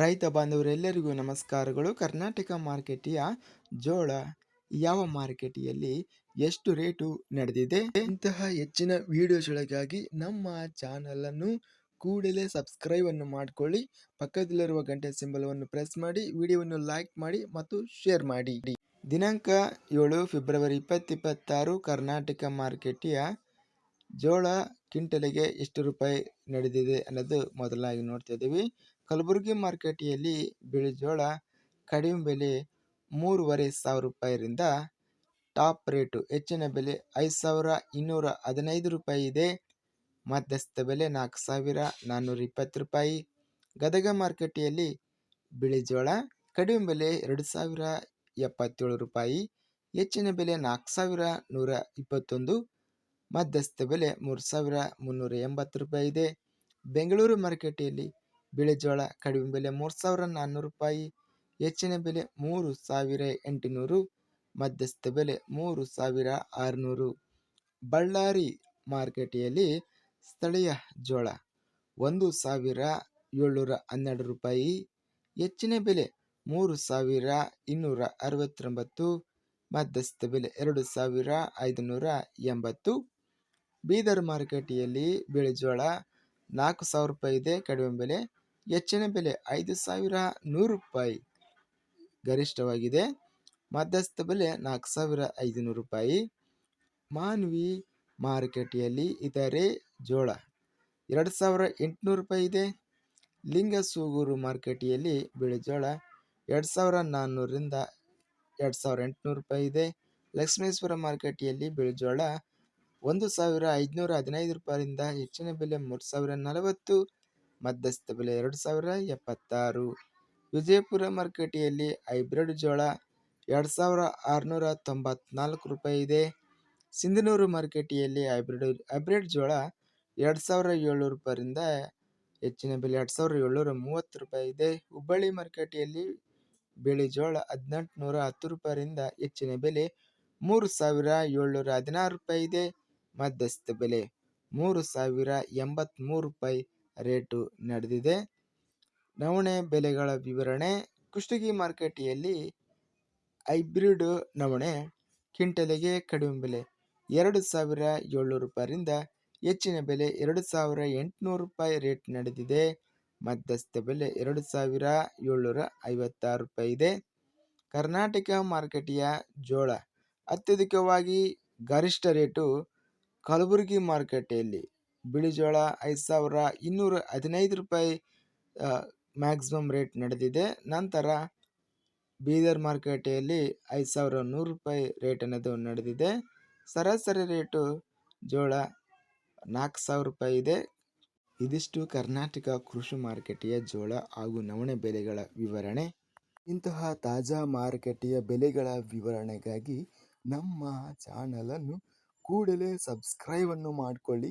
ರೈತ ಬಾಂಧವರೆಲ್ಲರಿಗೂ ನಮಸ್ಕಾರಗಳು. ಕರ್ನಾಟಕ ಮಾರ್ಕೆಟಿಯ ಜೋಳ ಯಾವ ಮಾರ್ಕೆಟಿಯಲ್ಲಿ ಎಷ್ಟು ರೇಟು ನಡೆದಿದೆ? ಇಂತಹ ಹೆಚ್ಚಿನ ವಿಡಿಯೋಸ್ಗಳಿಗಾಗಿ ನಮ್ಮ ಚಾನಲನ್ನು ಕೂಡಲೇ ಸಬ್ಸ್ಕ್ರೈಬ್ ಅನ್ನು ಮಾಡಿಕೊಳ್ಳಿ. ಪಕ್ಕದಲ್ಲಿರುವ ಗಂಟೆ ಸಿಂಬಲವನ್ನು ಪ್ರೆಸ್ ಮಾಡಿ, ವಿಡಿಯೋವನ್ನು ಲೈಕ್ ಮಾಡಿ ಮತ್ತು ಶೇರ್ ಮಾಡಿ. ದಿನಾಂಕ ಏಳು ಫೆಬ್ರವರಿ ಇಪ್ಪತ್ತಿಪ್ಪತ್ತಾರು, ಕರ್ನಾಟಕ ಮಾರ್ಕೆಟಿಯ ಜೋಳ ಕ್ವಿಂಟಲಿಗೆ ಎಷ್ಟು ರೂಪಾಯಿ ನಡೆದಿದೆ ಅನ್ನೋದು ಮೊದಲಾಗಿ ನೋಡ್ತಾ ಇದ್ದೀವಿ. ಕಲಬುರಗಿ ಮಾರ್ಕೆಟಿಯಲ್ಲಿ ಬಿಳಿ ಜೋಳ ಕಡಿಮೆ ಬೆಲೆ ಮೂರುವರೆ ಸಾವಿರ ರೂಪಾಯಿರಿಂದ ಟಾಪ್ ರೇಟು ಹೆಚ್ಚಿನ ಬೆಲೆ ಐದು ಸಾವಿರ ಇನ್ನೂರ ಹದಿನೈದು ರೂಪಾಯಿ ಇದೆ. ಮಧ್ಯಸ್ಥ ಬೆಲೆ ನಾಲ್ಕು ಸಾವಿರ ನಾನ್ನೂರ ಇಪ್ಪತ್ತು ರೂಪಾಯಿ. ಗದಗ ಮಾರ್ಕೆಟಿಯಲ್ಲಿ ಬಿಳಿ ಜೋಳ ಕಡಿಮೆ ಬೆಲೆ ಎರಡು ಸಾವಿರ ಎಪ್ಪತ್ತೇಳು ರೂಪಾಯಿ, ಹೆಚ್ಚಿನ ಬೆಲೆ ನಾಲ್ಕು ಸಾವಿರ ನೂರ ಇಪ್ಪತ್ತೊಂದು, ಮಧ್ಯಸ್ಥ ಬೆಲೆ ಮೂರು ಸಾವಿರ ಮುನ್ನೂರ ಎಂಬತ್ತು ರೂಪಾಯಿ ಇದೆ. ಬೆಂಗಳೂರು ಮಾರುಕಟ್ಟೆಯಲ್ಲಿ ಬಿಳಿ ಜೋಳ, ಕಡಿಮೆ ಬೆಲೆ ಮೂರು ಸಾವಿರ ನಾನ್ನೂರು ರೂಪಾಯಿ, ಹೆಚ್ಚಿನ ಬೆಲೆ ಮೂರು ಸಾವಿರ ಎಂಟುನೂರು, ಮಧ್ಯಸ್ಥ ಬೆಲೆ ಮೂರು ಸಾವಿರ ಆರುನೂರು. ಬಳ್ಳಾರಿ ಮಾರುಕಟ್ಟೆಯಲ್ಲಿ ಸ್ಥಳೀಯ ಜೋಳ ಒಂದು ಸಾವಿರ ಏಳ್ನೂರ ಹನ್ನೆರಡು ರೂಪಾಯಿ, ಹೆಚ್ಚಿನ ಬೆಲೆ ಮೂರು ಸಾವಿರ ಇನ್ನೂರ ಅರವತ್ತೊಂಬತ್ತು, ಮಧ್ಯಸ್ಥ ಬೆಲೆ ಎರಡು ಸಾವಿರ ಐದುನೂರ ಎಂಬತ್ತು. ಬೀದರ್ ಮಾರುಕಟ್ಟೆಯಲ್ಲಿ ಬಿಳಿ ಜೋಳ ನಾಲ್ಕು ಸಾವಿರ ರೂಪಾಯಿ ಇದೆ, ಕಡಿಮೆ ಬೆಲೆ ಹೆಚ್ಚಿನ ಬೆಲೆ ಐದು ಸಾವಿರ ನೂರು ರೂಪಾಯಿ ಗರಿಷ್ಠವಾಗಿದೆ. ಮಧ್ಯಸ್ಥ ಬೆಲೆ ನಾಲ್ಕು ಸಾವಿರ ಐದುನೂರು ರೂಪಾಯಿ. ಮಾನ್ವಿ ಮಾರುಕಟ್ಟೆಯಲ್ಲಿ ಇದರೆ ಜೋಳ ಎರಡು ಸಾವಿರ ಎಂಟುನೂರು ರೂಪಾಯಿ ಇದೆ. ಲಿಂಗಸೂಗೂರು ಮಾರುಕಟ್ಟೆಯಲ್ಲಿ ಬಿಳಿ ಜೋಳ ಎರಡು ಸಾವಿರ ನಾನ್ನೂರರಿಂದ ಎರಡು ಸಾವಿರ ಎಂಟುನೂರು ರೂಪಾಯಿ ಇದೆ. ಲಕ್ಷ್ಮೇಶ್ವರ ಮಾರುಕಟ್ಟೆಯಲ್ಲಿ ಬಿಳಿ ಜೋಳ ಒಂದು ಸಾವಿರ ಐದುನೂರ ಹದಿನೈದು ರೂಪಾಯಿಂದ ಹೆಚ್ಚಿನ ಬೆಲೆ ಮೂರು ಸಾವಿರ ನಲವತ್ತು ಮಧ್ಯಸ್ಥ ಬೆಲೆ ಎರಡು ಸಾವಿರ ಎಪ್ಪತ್ತಾರು. ವಿಜಯಪುರ ಮಾರ್ಕೆಟಿಯಲ್ಲಿ ಹೈಬ್ರಿಡ್ ಜೋಳ ಎರಡು ಸಾವಿರ ಆರುನೂರ ತೊಂಬತ್ನಾಲ್ಕು ರೂಪಾಯಿ ಇದೆ. ಸಿಂಧನೂರು ಮಾರ್ಕೆಟಿಯಲ್ಲಿ ಹೈಬ್ರಿಡ್ ಹೈಬ್ರಿಡ್ ಜೋಳ ಎರಡು ಸಾವಿರ ಏಳ್ನೂರು ರೂಪಾಯಿಂದ ಹೆಚ್ಚಿನ ಬೆಲೆ ಎರಡು ಸಾವಿರ ಏಳ್ನೂರ ಮೂವತ್ತು ರೂಪಾಯಿ ಇದೆ. ಹುಬ್ಬಳ್ಳಿ ಮಾರ್ಕೆಟಿಯಲ್ಲಿ ಬಿಳಿ ಜೋಳ ಹದಿನೆಂಟುನೂರ ಹತ್ತು ರೂಪಾಯಿಂದ ಹೆಚ್ಚಿನ ಬೆಲೆ ಮೂರು ಸಾವಿರ ಏಳ್ನೂರ ಹದಿನಾರು ರೂಪಾಯಿ ಇದೆ. ಮಧ್ಯಸ್ಥ ಬೆಲೆ ಮೂರು ಸಾವಿರ ಎಂಬತ್ತ್ಮೂರು ರೂಪಾಯಿ ರೇಟು ನಡೆದಿದೆ. ನವಣೆ ಬೆಲೆಗಳ ವಿವರಣೆ. ಕುಷ್ಟಗಿ ಮಾರುಕಟ್ಟೆಯಲ್ಲಿ ಹೈಬ್ರಿಡ್ ನವಣೆ ಕ್ವಿಂಟಲಿಗೆ ಕಡಿಮೆ ಬೆಲೆ ಎರಡು ಸಾವಿರ ಏಳ್ನೂರು ರೂಪಾಯಿಂದ ಹೆಚ್ಚಿನ ಬೆಲೆ ಎರಡು ಸಾವಿರ ಎಂಟುನೂರು ರೂಪಾಯಿ ರೇಟ್ ನಡೆದಿದೆ. ಮಧ್ಯಸ್ಥ ಬೆಲೆ ಎರಡು ಸಾವಿರ ಏಳ್ನೂರ ಐವತ್ತಾರು ರೂಪಾಯಿ ಇದೆ. ಕರ್ನಾಟಕ ಮಾರುಕಟ್ಟೆಯ ಜೋಳ ಅತ್ಯಧಿಕವಾಗಿ ಗರಿಷ್ಠ ರೇಟು ಕಲಬುರಗಿ ಮಾರುಕಟ್ಟೆಯಲ್ಲಿ ಬಿಳಿ ಜೋಳ ಐದು ಸಾವಿರ ಇನ್ನೂರ ಹದಿನೈದು ರೂಪಾಯಿ ಮ್ಯಾಕ್ಸಿಮಮ್ ರೇಟ್ ನಡೆದಿದೆ. ನಂತರ ಬೀದರ್ ಮಾರುಕಟ್ಟೆಯಲ್ಲಿ ಐದು ಸಾವಿರ ನೂರು ರೂಪಾಯಿ ರೇಟ್ ಅನ್ನೋದು ನಡೆದಿದೆ. ಸರಾಸರಿ ರೇಟು ಜೋಳ ನಾಲ್ಕು ಸಾವಿರ ರೂಪಾಯಿ ಇದೆ. ಇದಿಷ್ಟು ಕರ್ನಾಟಕ ಕೃಷಿ ಮಾರುಕಟ್ಟೆಯ ಜೋಳ ಹಾಗೂ ನವಣೆ ಬೆಲೆಗಳ ವಿವರಣೆ. ಇಂತಹ ತಾಜಾ ಮಾರುಕಟ್ಟೆಯ ಬೆಲೆಗಳ ವಿವರಣೆಗಾಗಿ ನಮ್ಮ ಚಾನಲನ್ನು ಕೂಡಲೇ ಸಬ್ಸ್ಕ್ರೈಬನ್ನು ಮಾಡಿಕೊಳ್ಳಿ.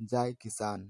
ಜೈ ಕಿಸಾನ್